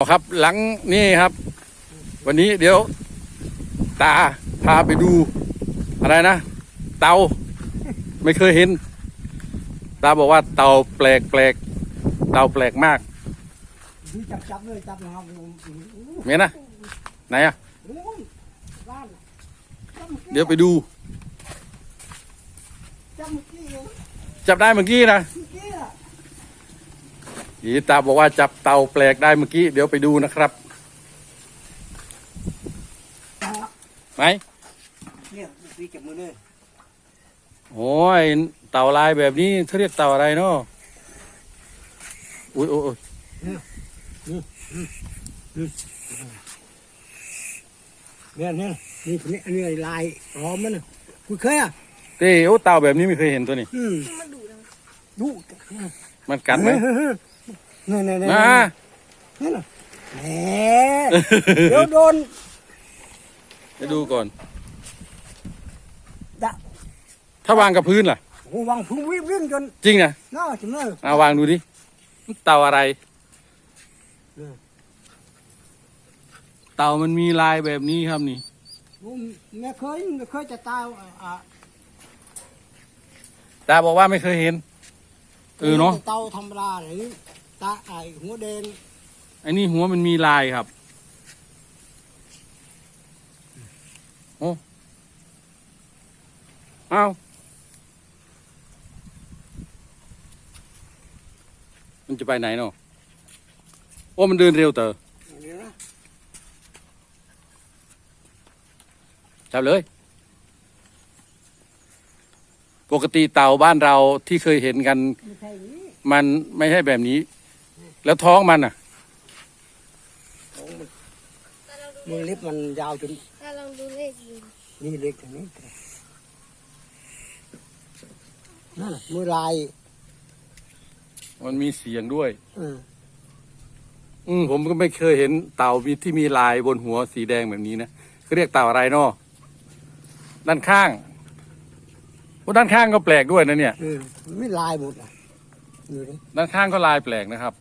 ครับหลังนี่ครับ วันนี้เดี๋ยว ตาพาไปดู อะไรนะ เตาไม่เคยเห็น ตาบอกว่าเตาแปลกแปลกเตาแปลกมากจับจับเลยจับนะครับเมียนะไหนอะเดี๋ยวไปดู จับได้เมื่อกี้นะ อกี้อะอีตาบอกว่าจับเตาแปลกได้เมื่อกี้ เดี๋ยวไปดูนะครับไหนเนี่ยพี่จับมือเลยโอ้ยเต่าลายแบบนี้เขาเรียกเต่าอะไรเนาะอุ้ยโอ้ยโอ้ยเนี่ยเนี่ยนี่คนนี้อันนี้ลายหอมมันน่ะคุณเคยอะเต้โอ้เต่าแบบนี้ไม่เคยเห็นตัวนี้อืมดูมันกัดไหม เนี่ยเนี่ยเนี่ยมานี่น่ะแหมเดี๋ยวโดนไปดูก่อน ดะถ้าวางกับพื้นล่ะ โอ้วังพุ่งวิ่งวิ่งจนจริงนะน่าจังเลยเอาวางดูดิเต่าอะไร เต่ามันมีลายแบบนี้ครับนี่ผมไม่เคยไม่เคยจะตายอะตาบอกว่าไม่เคยเห็นเออเนาะ เตาธรรมดาหรือ ตาไอหัวแดงไอ้นี่หัวมันมีลายครับ โอ้เอามันจะไปไหนเนาะโอ้มันเดินเร็วเตอเดี๋ยวนะจับเลย ปกติเต่าบ้านเราที่เคยเห็นกันไม่ใช่นี้มันไม่ใช่แบบนี้ แล้วท้องมันอะมือเล็บมันยาวจนถ้าลองดูเลขดูนี่เล็กอย่างนี้นั่นน่ะมือลายมันมีเสียงด้วย อืมอืมผมก็ไม่เคยเห็นเต่ามีที่มีลายบนหัวสีแดงแบบนี้นะเขาเรียกเต่าอะไรเนาะด้านข้างโอ้ด้านข้างก็แปลกด้วยนะเนี่ยเออไม่ลายหมดอะดูดิด้านข้างก็ลายแปลกนะครับ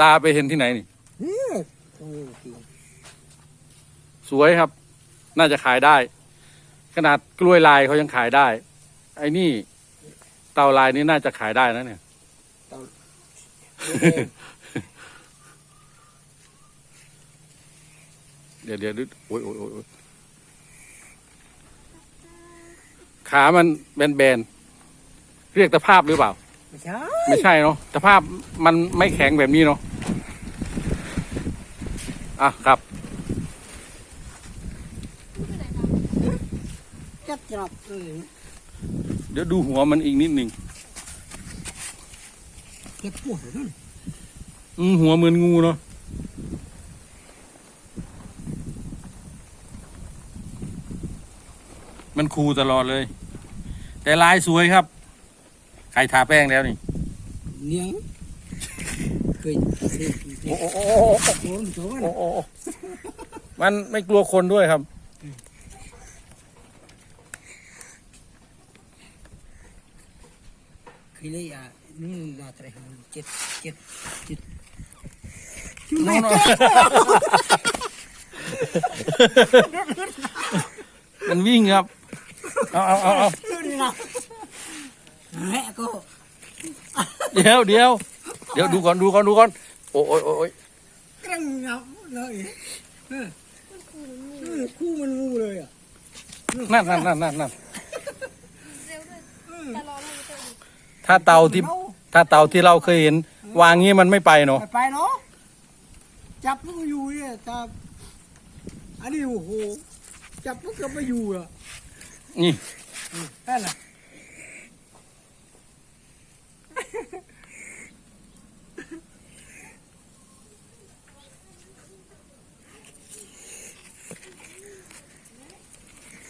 ตาไปเห็นที่ไหนนี่นี่ตรงนี้จริงสวยครับ น่าจะขายได้ ขนาดกล้วยลายเขายังขายได้ ไอ้นี่ เต่าลายนี่น่าจะขายได้นะเนี่ยเดี๋ยวเดี๋ยวโอ้ยโอ้ยโอ้ยโอ้ยขามันแบนๆเรียกตะภาพหรือเปล่า ไม่ใช่ไม่ใช่เนาะตะภาพมันไม่แข็งแบบนี้เนาะอะครับจับจับเออเดี๋ยวดูหัวมันอีกนิดหนึ่งเจ็บปวดเลยนั่นอืมหัวเหมือนงูเนาะมันคูตลอดเลย แต่ลายสวยครับ ใครทาแป้งแล้วนี่เนียงเคยเคยโอ้โอ้โอ้โดนโดนโอ้โอ้โอ้มันไม่กลัวคนด้วยครับเคยเลยอะนี่นาตรเจ็ดเจ็ดเจ็ดโน่นโน่นมันวิ่งครับ เอาเอาเอาเอานี่นะ แม่ก็เดี๋ยวเดี๋ยวเดี๋ยวดูก่อนดูก่อนดูก่อนโอ้โอ้ยโอ้ยโอ้ยกระงับเลยเออเออคู่มันงูเลยอะนั่นนั่นนั่นนั่นนั่นเร็วด้วยแต่รอให้เจอดูถ้าเต่าที่ถ้าเต่าที่เราเคยเห็น วางงี้มันไม่ไปเนาะไปไปเนาะจับมันก็อยู่เนี่ยจับอันนี้โอ้โหจับมันก็ไม่อยู่อะนี่นั่นแหละ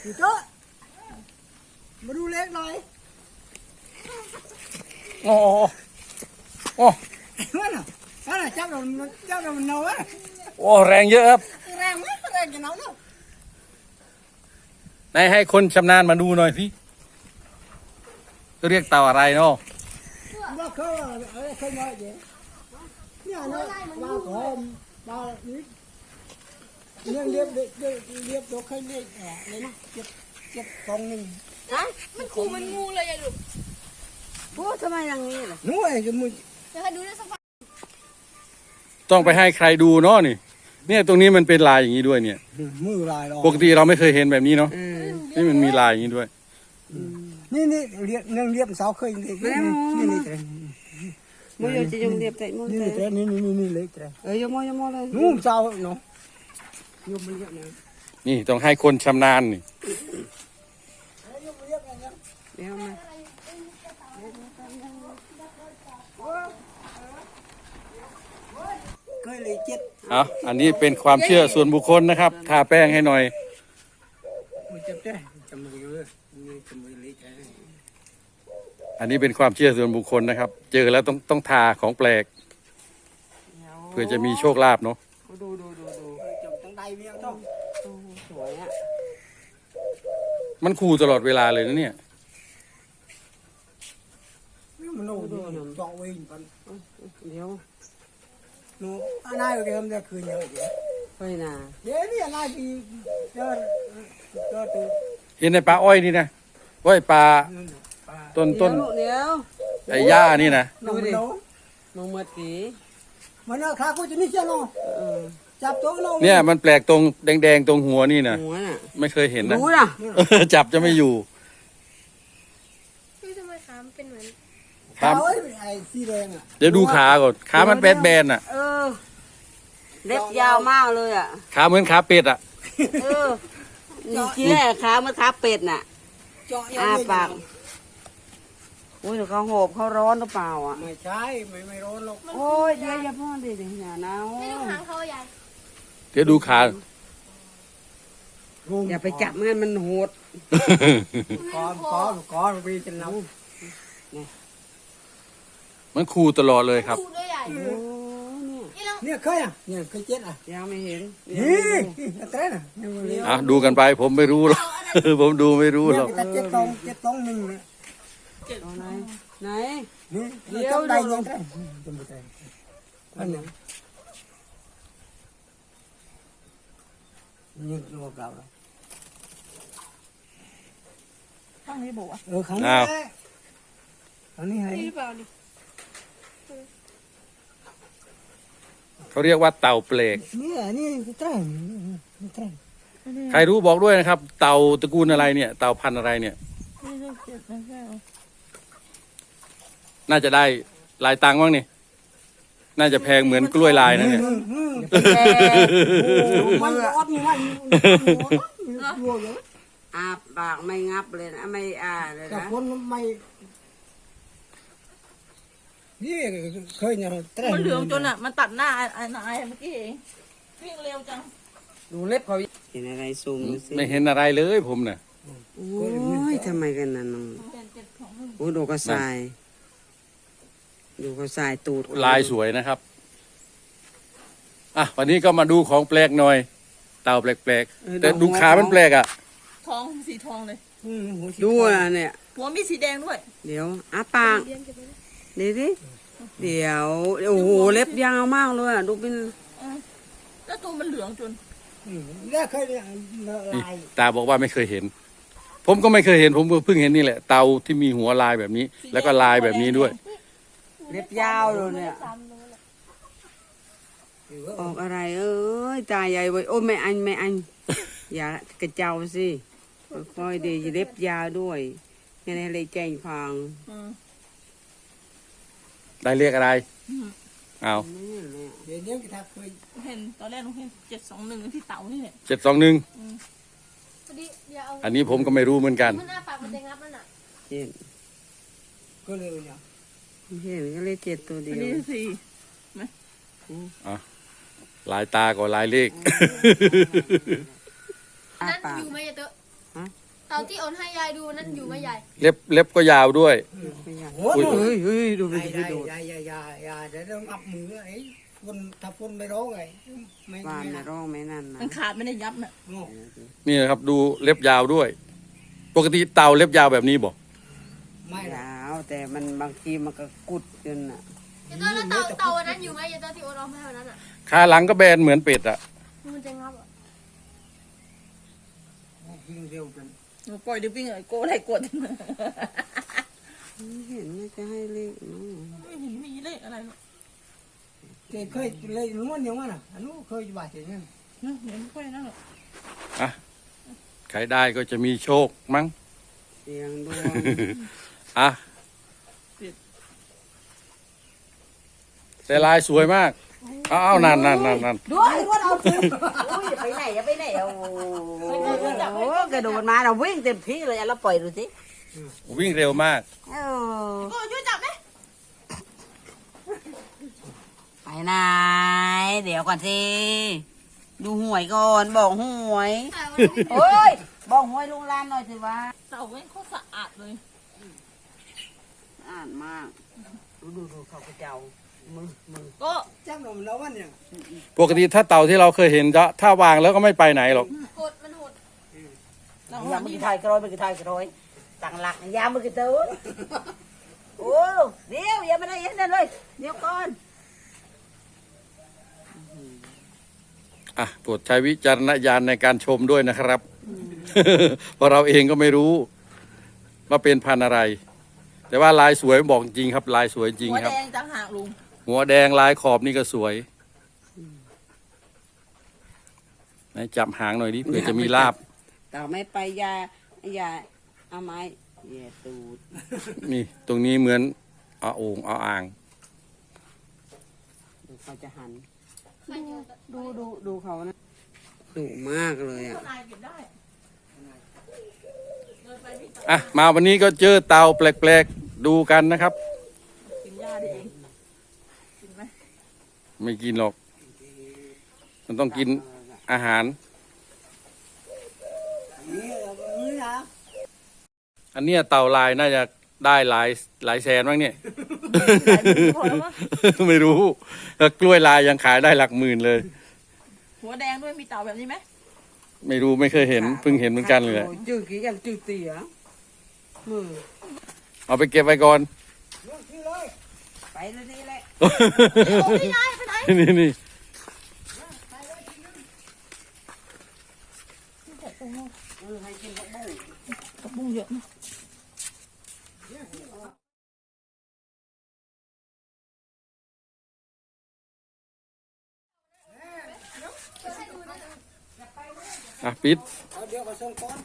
อยู่เจ้ามาดูเล็กหน่อยโอ้โอ้โอ้นั่นน่ะนั่นน่ะจับเรามันจับเรามันเนาอะโอ้แรงเยอะครับ แรงไหมแรงจะเนาเนาะไหนให้คนชำนาญมาดูหน่อยสิเรียกเต่าอะไรเนาะว่า เขาว่าเอ้ยเขาน้อยเดียวเนี่ยนะมาหอมมานี้เรียบเรียเรียบเรียบเรียบตัวใครเรียบแอะเลยนะเจ็บเจ็บตรงหนึ่งมันขู่มันงูเลยอะลูกพูดทำไมอย่างนี้ล่ะนู้ไอ้จมูกเดี๋ยวดูด้สักพักต้องไปให้ใครดูเนาะนี่ เนี่ยตรงนี้มันเป็นลายอย่างนี้ด้วยเนี่ยมือลายออกปกติเราไม่เคยเห็นแบบนี้เนาะนี่มันมีลายอย่างนี้ด้วย นี่นี่เรียบนั่งเรียบเสาเคยเรียบนี่นี่นี่เตะมึงอยากจะยงเรียบแต่มึงนี่แต่เตะนี่นี่นี่นี่เลยเตะเออยมอยมอเลยนู้เสาเนาะยกมันเรียบนะนี่ต้องให้คนชำนาญนี่ยกมันเรียบนะเดี๋ยวมาเคยเลยเจ็ดเอาอันนี้เป็นความเชื่อส่วนบุคคลนะครับ ทาแป้งให้หน่อย มันเจ็บได้จำมือเลยนี่จำมือเลยเตะอันนี้เป็นความเชื่อส่วนบุคคลนะครับ เจอแล้วต้องต้องทาของแปลก เพื่อจะมีโชคลาภเนาะดูดูดูดูจำตั้งใดเมียต้องโอ้สวยอะมันคู่ตลอดเวลาเลยนะเนี่ยมันโน่ดูจ่อวิ่งกันเดี๋ยวหนูอะไรก็ทำได้คืนเยอะเดี๋ยวเฮ้ยน่ะเดี๋ยวนี่อะไรปีเจอเจอตัวเห็นในป่าอ้อยนี่นะ อ้อยป่านั่นปลาต้นต้นเดี๋ยวไอ้หญ้านี่นะดูดิมึงเมื่อกี้มันเอาขากูจะนี่เชียวเนาะเออจับตัวเราเนี่ยมันแปลกตรงแดงๆตรงหัวนี่นะหัวน่ะไม่เคยเห็นนะรู้น่ะเออจับจะไม่อยู่นี่ทำไมขามันเป็นเหมือนครัขาบไอ้ไอ้สีแดงอะเดี๋ยวดูขาก่อนขามันแบนแบนๆอะเออเล็บยาวมากเลยอะขาเหมือนขาเป็ดอะเออนี่ทีแรกขามันขาเป็ดน่ะ เจาะอ้าปากโอ้ยเดี๋ยวเขาหอบเขาร้อนหรือเปล่าอะ ไม่ใช่ไม่ไม่ร้อนหรอกโอ้ยเดี๋ยวอย่าพ่อดิเดี๋ยวอย่าหนาวไม่ดูหางเขาใหญ่เดี๋ยวดูขาอย่าไปจับมันมันโหด ก้อนก้อนก้อนวีจะน้มันคู่ตลอดเลยครับ ดูด้วยใหญ่โอ้เนี่ยนี่เราำเนี่ยเคยอะเนี่ยเคยเจ็ดอะยังไม่เห็นนี่เต้นอะเนี่ยมันเลยอะดูกันไปผมไม่รู้หรอก ผมดูไม่รู้หรเนี่อกยเจ็ดตองเจ็ดตองหนึ่งเนี่ยเอาไหนไหนนี่เดี๋นี่ยวจำได้ยังไงจำไม่ได้อันนี้นี่ตัวเก่าแล้วข้างนี้บอกว่าเออครั้งนี้แหละครั้งนี้ให้นี่เปล่านี่เขาเรียกว่าเต่าเปลกเนี่ยนี่เต้นนี่เต้น ใครรู้บอกด้วยนะครับ เต่าตระกูลอะไรเนี่ย เต่าพันธุ์อะไรเนี่ย นี่เลขเจ็ดนะแค่น่าจะได้หลายตังค์บ้างนี่ น่าจะแพงเหมือนกล้วยลายนะเนี่ยแกมันอดนี่มันรัวเลยอาปากไม่งับเลยนะไม่อ่าเลยแต่นะคนไม่นี่เคยเนี่ยเต้นมันเหลืองจนอะ มันตัดหน้าไอ้ไอ้นายเมื่อกี้เองวิ่งเร็วจัง ดูเล็บเขาเห็นอะไรซูมดูสิไม่เห็นอะไรเลยผมน่ะ โอ้ยทำไมกันน่ะน้องโอ้ดูกระสาย ดูกระสายตูดลายสวยนะครับ อะ วันนี้ก็มาดูของแปลกหน่อย เต่าแปลกๆ แต่ดูขามันแปลกอะ ทองสีทองเลยดูอะเนี่ย หัวมีสีแดงด้วย เดี๋ยวอาปากเลี้ยงเก็บไว้นะเดี๋ยวดิเดี๋ยว โอ้โห เล็บยาวมากเลยอะ ดูเป็น แล้วตัวมันเหลืองจน แล้วเคยเนี่ยนี่ลายตาบอกว่าไม่เคยเห็น ผมก็ไม่เคยเห็น ผมก็เพิ่งเห็นนี่แหละ เต่าที่มีหัวลายแบบนี้ แล้วก็ลายแบบนี้ด้วย เล็บยาวเลยเนี่ยสามโลแหละออกอะไร เอ้ยตายใหญ่ไว้ยโอ้ยไม่อันไม่อันอย่ากระเจ้าสิค่อยๆดีเล็บยาวด้วยยังไงเลยแจ้งฟังอืมได้เรียกอะไร เอาเดี๋ยวนี้ก็ถ้าเคยเห็นตอนแรกหนูเห็นเจ็ดสองหนึ่งที่เต่านี่แหละเจ็ดสองหนึ่งพอดีเดี๋ยวเอาอันนี้ผมก็ไม่รู้เหมือนกัน มันอ้าปากมันจะงับมันอะเจ็ดก็เลยเนี่ยเห็นก็เลยเจ็ดตัวเดีอันยวนี้สี่ลายตาก็ลายเลขอานั่นปาก อยู่ไหมยายเตอะฮะ เต่าที่โอนให้ยายดูนั่นอยู่ไหมยายเล็บเล็บก็ยาวด้วย โอ้ยเฮ้ยเฮ้ยดูไปยายดูยายยายยายยายเดี๋ยวต้องอับมือไอ้คนถ้าคนไม่ร้องไงไม่บ้านไม่น่ะร้องไม่นั่นนะมันขาดไม่ได้ยับน่ะโง่นี่นะครับดูเล็บยาวด้วย ปกติเต่าเล็บยาวแบบนี้บอกไม่ละยาวแต่มันบางทีมันก็กุดจนอะเดี๋ยวตอนนั้นเต่าเต่าอันนั้นอยู่ไหมเดี๋ยวตอนที่โอนเอามาให้วันนั้นอะขาหลังก็แบนเหมือนเป็ดอะมันจะงับอะยิงเร็วกัน หนูปล่อยดิวิ่งไอ้โก้อะไรกดเห็นไม่จะให้เลขเนาะไม่เห็นมีเลขอะไรหรอกเคยเคยเลยนู้นอย่างว่าน่ะอันนู้นเคยบาดเจ็บเนี่ยนะเดี๋ยวไม่ค่อยนั่นหรอกใครได้ก็จะมีโชคมั้ง เสียงดวงอะแต่ลายสวยมาก อ้าวนั่นนั่นนั่นนั่นด้วยว่าเราถึงอุ้ยไปไหนอย่าไปไหนโอ้โหกระโดดมาเราวิ่งเต็มที่เลยอะเราปล่อยดูสิวิ่งเร็วมากเออโก้ช่วยจับไหมไปไหนเดี๋ยวก่อนสิดูหวยก่อนบอกหวยแต่วันนี้โอ้ยบอกหวยลุงลานหน่อยสิวะเต่าแม่งโคตรสะอาดเลยอ่านมากดูดูดูเขากระเจ้ามือมือโก็จับหนุ่มแล้ววันเนี่ยปกติถ้าเต่าที่เราเคยเห็นจะถ้าวางแล้วก็ไม่ไปไหนหรอกโหดมันโหดยามมือกี่ไทยกระโดดมือกี่ไทยกระโดดตั้งหลักยามมือกี่ตูนโอ้เดี๋ยวอย่ามาได้เห็นนั่นเลยเดี๋ยวก่อนอะโปรดใช้วิจารณญาณในการชมด้วยนะครับ เพราะเราเองก็ไม่รู้ ว่าเป็นพันธุ์อะไร แต่ว่าลายสวยบอกจริงครับ ลายสวยจริงหัวครับแดงจังหากลุง หัวแดงลายขอบนี่ก็สวยไหนจับหางหน่อยดิเผื่อจะมีลาบ ต่อไม่ไปยาอย่าเอาไม้เหย่ตูดนี่ ตรงนี้เหมือนเอาโอ่งเอาอ่าง เดี๋ยวเขาจะหันใครจะดูดูดูเขานะดุมากเลยอะนายเก็บได้เดินไปพี่อะ มาวันนี้ก็เจอเตาแปลกๆ ดูกันนะครับ กินหญ้าได้เอง กินไหม ไม่กินหรอก มันต้องกินอาหารนี่มือนะอันเนี้ยเต่าลายน่าจะได้หลายหลายแสนมั้งเนี่ยพอแล้วมั้งไม่รู้แล้วกล้วยลายยังขายได้หลักหมื่นเลย หัวแดงด้วยมีเต่าแบบนี้ไหมไม่รู้ไม่เคยเห็นเพิ่งเห็นเหมือนกันเลยโอ้จืดกี่อย่างจืดเตี๋ยมือเอาไปเก็บไว้ก่อนเรื่องที่เลยไปเลยนี่แหละ นี่นี่เออให้กินผักบุ้งกระปุ้งเยอะมากอะปิด เอาเดี๋ยวมาส่งก่อน